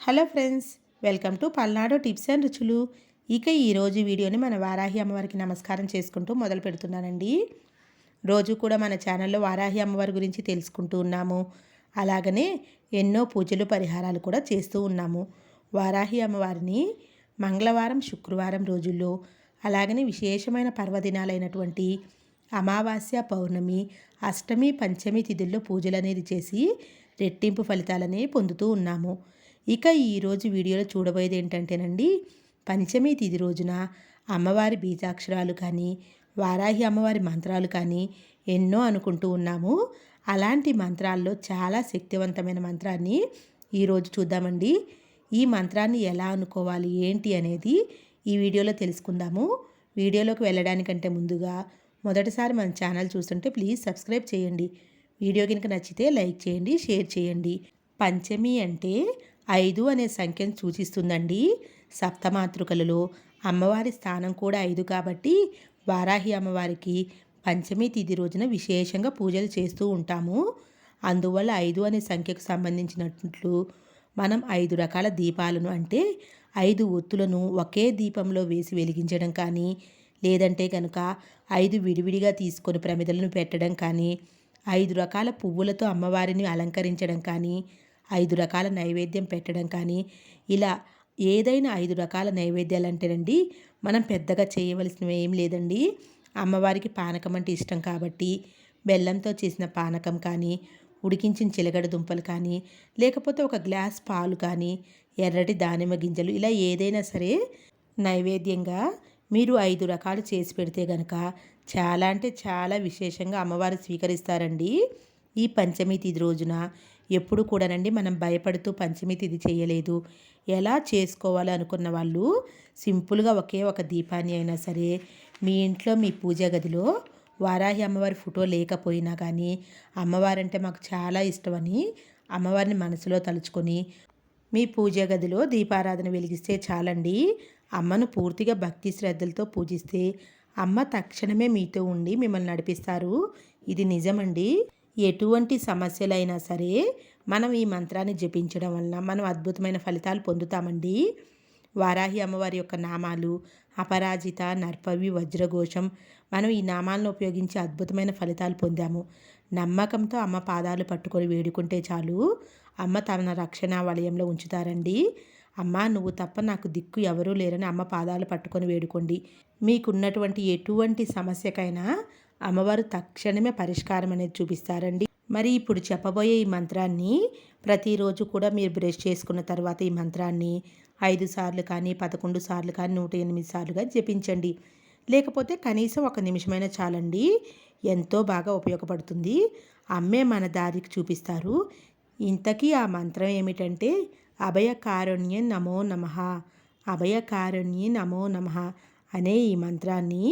Hello friends welcome to Palnadu tips and రుచులు. ఇక ఈరోజు వీడియోని మన వారాహి అమ్మవారికి నమస్కారం చేసుకుంటూ మొదలు పెడుతున్నానండి. రోజు కూడా మన ఛానల్లో వారాహి అమ్మవారి గురించి తెలుసుకుంటూ ఉన్నాము. అలాగనే ఎన్నో పూజలు పరిహారాలు కూడా చేస్తూ ఉన్నాము. వారాహి అమ్మవారిని మంగళవారం శుక్రవారం రోజుల్లో అలాగనే విశేషమైన పర్వదినాలైనటువంటి అమావాస్య పౌర్ణమి అష్టమి పంచమి తిథుల్లో పూజలు అనేది చేసి రెట్టింపు ఫలితాలనే పొందుతూ ఉన్నాము. ఇక ఈరోజు వీడియోలో చూడబోయేది ఏంటంటేనండి పంచమి తిథి రోజున అమ్మవారి బీజాక్షరాలు కానీ వారాహి అమ్మవారి మంత్రాలు కానీ ఎన్నో అనుకుంటూ ఉన్నాము. అలాంటి మంత్రాల్లో చాలా శక్తివంతమైన మంత్రాన్ని ఈరోజు చూద్దామండి. ఈ మంత్రాన్ని ఎలా అనుకోవాలి ఏంటి అనేది ఈ వీడియోలో తెలుసుకుందాము. వీడియోలోకి వెళ్ళడానికంటే ముందుగా మొదటిసారి మన ఛానల్ చూస్తుంటే ప్లీజ్ సబ్స్క్రైబ్ చేయండి. వీడియో కనుక నచ్చితే లైక్ చేయండి షేర్ చేయండి. పంచమి అంటే ఐదు అనే సంఖ్యను సూచిస్తుందండి. సప్తమాతృకలలో అమ్మవారి స్థానం కూడా ఐదు కాబట్టి వారాహి అమ్మవారికి పంచమి తిథి రోజున విశేషంగా పూజలు చేస్తూ ఉంటాము. అందువల్ల ఐదు అనే సంఖ్యకు సంబంధించినట్లు మనం ఐదు రకాల దీపాలను అంటే ఐదు ఒత్తులను ఒకే దీపంలో వేసి వెలిగించడం కానీ లేదంటే కనుక ఐదు విడివిడిగా తీసుకొని ప్రమిదలను పెట్టడం కానీ ఐదు రకాల పువ్వులతో అమ్మవారిని అలంకరించడం కానీ ఐదు రకాల నైవేద్యం పెట్టడం కానీ ఇలా ఏదైనా ఐదు రకాల నైవేద్యాలు అంటేనండి మనం పెద్దగా చేయవలసినవి ఏం లేదండి. అమ్మవారికి పానకం అంటే ఇష్టం కాబట్టి బెల్లంతో చేసిన పానకం కానీ ఉడికించిన చిలగడ దుంపలు కానీ లేకపోతే ఒక గ్లాస్ పాలు కానీ ఎర్రటి దానిమ్మ గింజలు ఇలా ఏదైనా సరే నైవేద్యంగా మీరు ఐదు రకాలు చేసి పెడితే గనక చాలా అంటే చాలా విశేషంగా అమ్మవారు స్వీకరిస్తారండి. ఈ పంచమి తిది రోజున ఎప్పుడు కూడానండి మనం భయపడుతూ పంచమి తిథి చేయలేదు. ఎలా చేసుకోవాలి అనుకున్న వాళ్ళు సింపుల్గా ఒకే ఒక దీపాన్ని అయినా సరే మీ ఇంట్లో మీ పూజ గదిలో వారాహి అమ్మవారి ఫోటో లేకపోయినా కానీ అమ్మవారంటే మాకు చాలా ఇష్టమని అమ్మవారిని మనసులో తలుచుకొని మీ పూజ గదిలో దీపారాధన వెలిగిస్తే చాలండి. అమ్మను పూర్తిగా భక్తి శ్రద్ధలతో పూజిస్తే అమ్మ తక్షణమే మీతో ఉండి మిమ్మల్ని నడిపిస్తారు. ఇది నిజమండి. ఎటువంటి సమస్యలైనా సరే మనం ఈ మంత్రాన్ని జపించడం వలన మనం అద్భుతమైన ఫలితాలు పొందుతామండి. వారాహి అమ్మవారి యొక్క నామాలు అపరాజిత నర్పవి వజ్రఘోషం మనం ఈ నామాలను ఉపయోగించి అద్భుతమైన ఫలితాలు పొందాము. నమ్మకంతో అమ్మ పాదాలు పట్టుకొని వేడుకుంటే చాలు. అమ్మ తన రక్షణ వలయంలో ఉంచుతారండి. అమ్మ నువ్వు తప్ప నాకు దిక్కు ఎవరూ లేరని అమ్మ పాదాలు పట్టుకొని వేడుకోండి. మీకున్నటువంటి ఎటువంటి సమస్యకైనా అమ్మవారు తక్షణమే పరిష్కారం అనేది చూపిస్తారండి. మరి ఇప్పుడు చెప్పబోయే ఈ మంత్రాన్ని ప్రతిరోజు కూడా మీరు బ్రష్ చేసుకున్న తర్వాత ఈ మంత్రాన్ని ఐదు సార్లు కానీ పదకొండు సార్లు కానీ నూట ఎనిమిది సార్లుగా జపించండి. లేకపోతే కనీసం ఒక నిమిషమైన చాలండి. ఎంతో బాగా ఉపయోగపడుతుంది. అమ్మే మన దారికి చూపిస్తారు. ఇంతకీ ఆ మంత్రం ఏమిటంటే అభయకారుణ్య నమో నమ అభయకారుణ్య నమో నమ అనే ఈ మంత్రాన్ని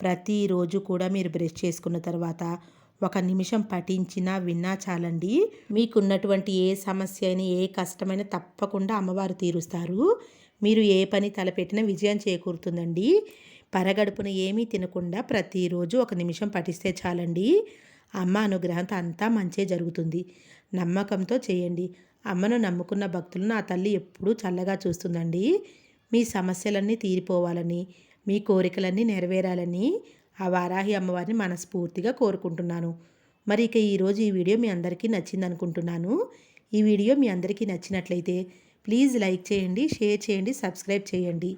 ప్రతిరోజు కూడా మీరు బ్రష్ చేసుకున్న తర్వాత ఒక నిమిషం పఠించినా విన్నా చాలండి. మీకున్నటువంటి ఏ సమస్య అయినా ఏ కష్టమైనా తప్పకుండా అమ్మవారు తీరుస్తారు. మీరు ఏ పని తలపెట్టినా విజయం చేకూరుతుందండి. పరగడుపున ఏమీ తినకుండా ప్రతిరోజు ఒక నిమిషం పఠిస్తే చాలండి. అమ్మ అనుగ్రహంతో అంతా మంచే జరుగుతుంది. నమ్మకంతో చేయండి. అమ్మను నమ్ముకున్న భక్తులను ఆ తల్లి ఎప్పుడూ చల్లగా చూస్తుందండి. మీ సమస్యలన్నీ తీరిపోవాలని మీ కోరికలన్నీ నెరవేరాలని ఆ వారాహి అమ్మవారిని మనస్ఫూర్తిగా కోరుకుంటున్నాను. మరి ఇక ఈరోజు ఈ వీడియో మీ అందరికీ నచ్చింది అనుకుంటున్నాను ఈ వీడియో మీ అందరికీ నచ్చినట్లయితే ప్లీజ్ లైక్ చేయండి షేర్ చేయండి సబ్స్క్రైబ్ చేయండి.